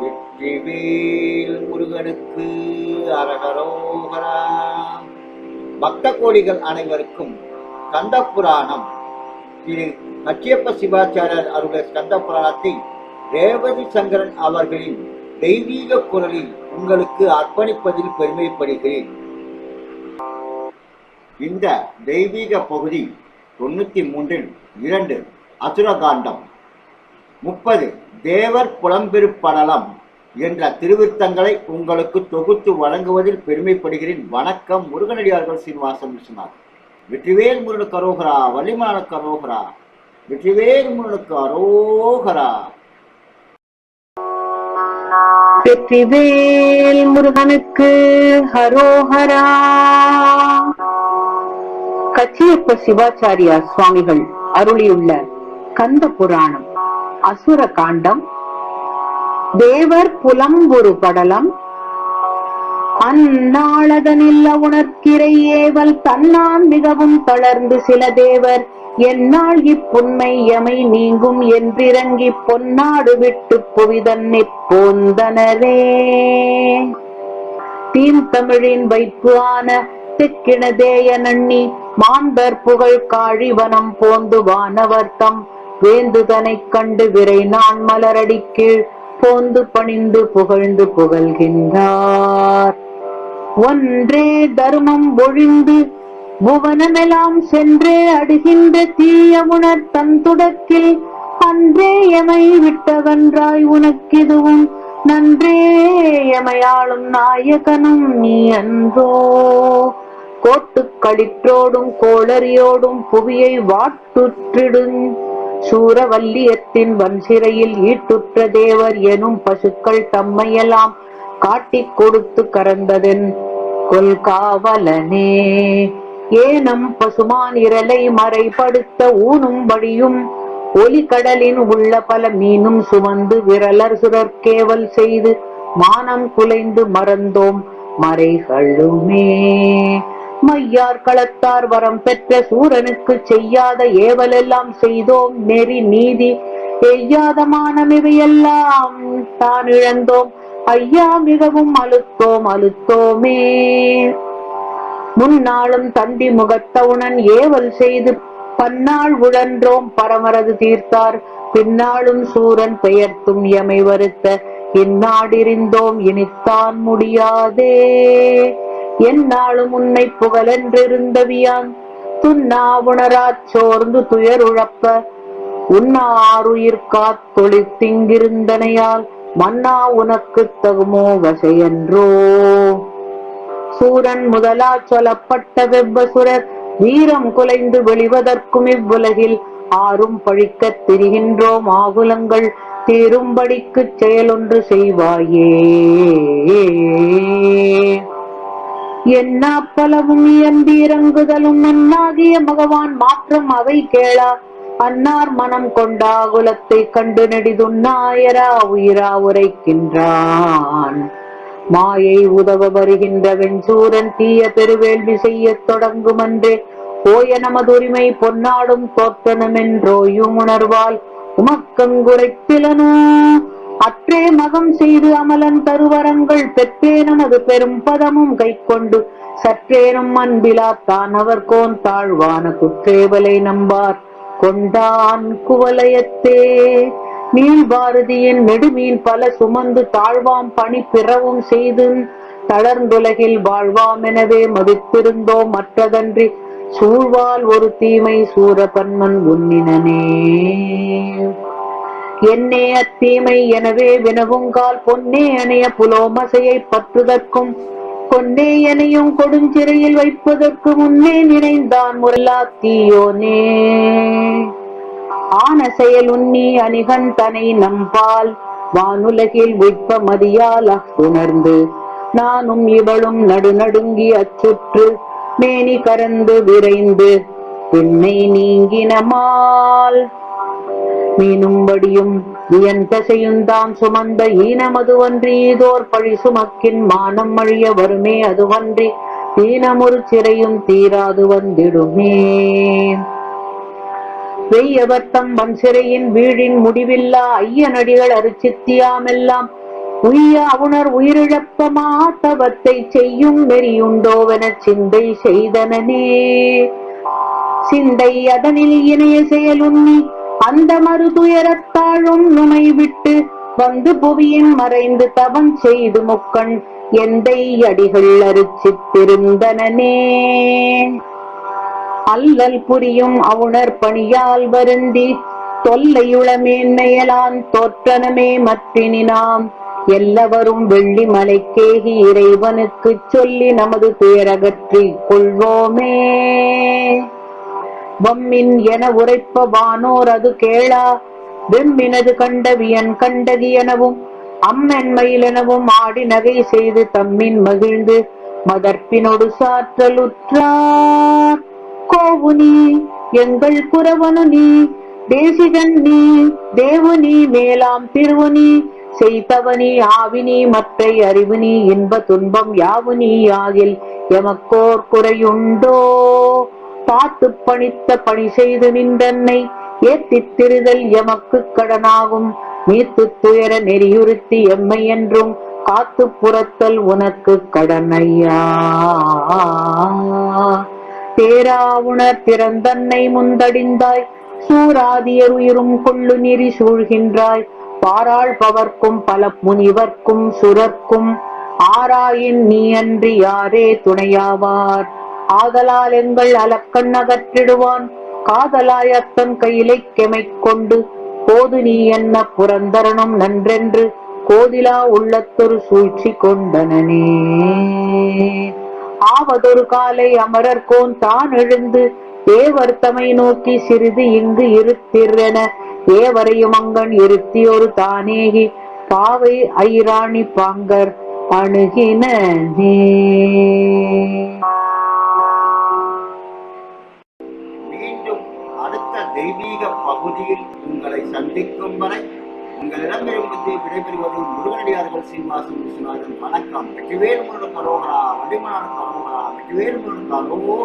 வெற்றிவேல் முருகனுக்கு அரகரோகரா. பக்த கோடிகள் அனைவருக்கும் கந்த புராணம் திரு கச்சியப்ப சிவாச்சாரியர் அருடைய ஸ்கந்த புராணத்தை ரேவதி சங்கரன் அவர்களின் தெய்வீக குரலில் உங்களுக்கு அர்ப்பணிப்பதில் பெருமைப்படுகிறேன். இந்த தெய்வீக பகுதி தொண்ணூத்தி மூன்றில் இரண்டு அசுரகாண்டம். முப்பது தேவர் புலம்பெருப்படலம் என்ற திருவிருத்தங்களை உங்களுக்கு தொகுத்து வழங்குவதில் பெருமைப்படுகிறேன். வணக்கம். முருகனடியார்கள் சீனிவாசன் விஸ்வநாத் வெற்றிவேல் முருகனுக்கு அரோகரா வள்ளிமான கரோகரா வெற்றிவேல் முருகனுக்கு அரோகரா. வெற்றிவேல் முருகனுக்கு ஹரோஹரா கச்சியப்ப சிவாச்சாரியா சுவாமிகள் அருளியுள்ள கந்த புராணம். அசுர காண்டம் தேவர் புலம்புரு படலம். அந்நாளதனில்ல உணர்க்கிறை ஏவல் தன்னான் மிகவும் தளர்ந்து சில தேவர் என்னால் இப்புண்மை எமை நீங்கும் என்றிறங்கி பொன்னாடு விட்டு புவிதன்னை போந்தனரே தீம் தமிழின் வைப்பு ஆன தெக்கிணதேய நண்ணி மாந்தர் புகழ் காழிவனம் போந்து வானவர்த்தம். வேந்துதனைக் கண்டு விரை நான் மலரடி கீழ் போந்து பணிந்து புகழ்ந்து புகழ்கின்றார். ஒன்றே தர்மம் ஒழிந்து புவனமெல்லாம் சென்றே அடுகின்ற தீய உணர் தன் துடக்கில் அன்றே எமை விட்டவன்றாய் உனக்கிதுவும் நன்றே எமையாளும் நாயகனும் நீ அன்றோ. கோட்டுக்களிற்றோடும் கோளறியோடும் புவியை வாட்டுற்றிடும் சூரவல்லியத்தின் வன்சிறையில் ஈட்டுற்ற தேவர் எனும் பசுக்கள் தம்மையெல்லாம் காட்டிக் கொடுத்து கறந்ததென் கொல்காவலனே. ஏனம் பசுமான் இரலை மறைப்படுத்த ஊனும் வழியும் ஒலிகடலின் உள்ள பல மீனும் சுமந்து விரலர் சுரற்கேவல் செய்து மானம் குலைந்து மறந்தோம் மறைகளுமே. மையார் களத்தார் வரம் பெற்ற சூரனுக்கு செய்யாத ஏவலெல்லாம் செய்தோம் நெறி நீதி. எய்யாத மானம் இவையெல்லாம் தான் இழந்தோம். ஐயா மிகவும் அழுத்தோம் அழுத்தோமே. முன்னாளும் தண்டி முகத்தவுணன் ஏவல் செய்து பன்னாள் உழன்றோம் பரமரது தீர்த்தார். பின்னாளும் சூரன் பெயர்த்தும் எமை வருத்த. இந்நாடிருந்தோம் இனித்தான் முடியாதே. என்னாலும் உன்னை புகழென்றிருந்தவியான் துன்னா உணராச் சோர்ந்து துயருழப்ப உன்னாருயிர் காத்தொழித்திங்கிருந்தனையால் மன்னா உனக்கு தகுமோ வசையன்றோ? சூரன் முதலா சொல்லப்பட்ட வெவ்வசுரர் வீரம் குலைந்து வெளிவதற்கும் இவ்வுலகில் ஆறும் பழிக்கத் திரிகின்றோம் ஆகுலங்கள் தீரும்படிக்கு செயலொன்று செய்வாயே. என்ன பலவும் இயம்பீரங்குதலும் மண்ணாகிய மகவான் மாற்றம் அவை கேளா. அன்னார் மனம் கொண்டா குலத்தை கண்டு நெடிதுன்னாயரா உயிரா உரைக்கின்றான். மாயை உதவ வருகின்ற வெஞ்சூரன் தீய பெருவேள்வி செய்யத் தொடங்கும் அன்றே ஓய நமதுரிமை பொன்னாடும் தோற்றனமென்றோயும் உணர்வால் உமக்கங்குரைத்திலனோ. அற்றே மகம் செய்து அமலன் தருவரங்கள் பெற்றேனது பெரும் பதமும் கைக்கொண்டு சற்றேனும் அன்பிலா தான் அவர் கோன் தாழ்வான குற்றேவலை நம்பார். கொண்டான் குவலயத்தே. மீன் பாரதியின் நெடுமீன் பல சுமந்து தாழ்வாம் பணி பிறவும் செய்து தளர்ந்துலகில் வாழ்வாம் எனவே மதித்திருந்தோம் மற்றதன்றி சூழ்வால் ஒரு தீமை சூரபன்மன் உன்னினனே என்னே அத்தீமை எனவே வினவுங்கால் பொன்னே அணைய புலோமசையை பற்றுதற்கும் பொன்னே எனையும் கொடுஞ்சிறையில் வைப்பதற்கு முன்னே நினைந்தான் முரலா தீயோனே. ஆன செயல் உன்னி அணிகன் தனை நம்பால் வானுலகில் விற்ப மதியால் உணர்ந்து நானும் இவளும் நடுநடுங்கி அச்சுற்று மேனி கரந்து விரைந்து பின்னை நீங்கினமால் மீனும்படியும் வியன் தசையுந்தாம் சுமந்த ஈனமதுவன்றி இதோர் பழி சுமக்கின் மானம் அழிய வருமே அதுவன்றி தீனமொரு சிறையும் தீராது வந்திடுமே. வெய்யவர்த்தம் வன் சிறையின் வீழின் முடிவில்லா. ஐய நடிகள் அருச்சித்தியாமெல்லாம் உய்ய அவுணர் உயிரிழப்பமா தவத்தை செய்யும் நெறியுண்டோவென சிந்தை செய்தனனே. சிந்தை அதனில் இணைய செயலுண்ணி அந்த மறு துயரத்தாழும் நுமை விட்டு வந்து புவியின் மறைந்து தவம் செய்து முக்கண் எந்தை அடிகள் அரிச்சித்திருந்தனே அல்லல் புரியும் அவுணர் பணியால் வருந்தி தொல்லையுளமேன்மையலான் தோற்றனமே மற்றினாம் எல்லவரும் வெள்ளி மலைக்கேகி இறைவனுக்குச் சொல்லி நமது துயரகற்றிக் கொள்வோமே. வம்மின் என உரைப்ப வானோர் அது கேளா. வெம்மினது கண்டவியன் கண்டதி எனவும் அம்மென்மையிலெனவும் ஆடி நகை செய்து தம்மின் மகிழ்ந்து மதர்ப்பினொடு சாற்றலுற்றார் கோவுனி எங்கள் குரவனு நீ தேசிகன் நீ தேவுனி மேலாம் திருவுனி செய்தவனி ஆவினி மற்றை அறிவுனி இன்ப துன்பம் யாவுனி ஆகில் எமக்கோர் குறையுண்டோ. பார்த்து பணித்த பணி செய்து நின்றன்னை ஏத்தி திரிதல் எமக்கு கடனாகும். நீத்து துயர நெறியுறுத்தி எம்மை என்றும் காத்து புறத்தல் உனக்கு கடனையா? தேராவுணர் திறந்தன்னை முந்தடிந்தாய். சூராதியர் உயிரும் கொள்ளு நெறி சூழ்கின்றாய். பாராள் பவர்க்கும் பல முனிவர்க்கும் சுரர்க்கும். ஆராயின் நீ அன்றி யாரே துணையாவார்? ஆதலால் எங்கள் அலக்கண் அகற்றிடுவான். காதலாய் அத்தன் கையிலை கெமைக் கொண்டு போது நீ என்ன புரந்தரனும் நன்றென்று கோதிலா உள்ளத்தொரு சூழ்ச்சி கொண்டனனே. ஆவதொரு காலை அமரர்கோன் தான் எழுந்து தேவர் தமை நோக்கி சிறிது இங்கு இருத்திரென ஏவரையும் அங்கன் இருத்தியொரு தானேகி பாவை ஐராணி பாங்கர் அணுகினே அடுத்த தெய்வீக பகுதியில் உங்களை சந்திக்கும் வரை உங்களிடமிருந்து விடைபெறுவது முருகனடியார்கள் சீனிவாசன் விஸ்வநாதன். வணக்கம். வெற்றிவேல் முருகன் கரோகரா வடிமனான கரோகரா வெற்றிவேல் முருகன் கரோகரா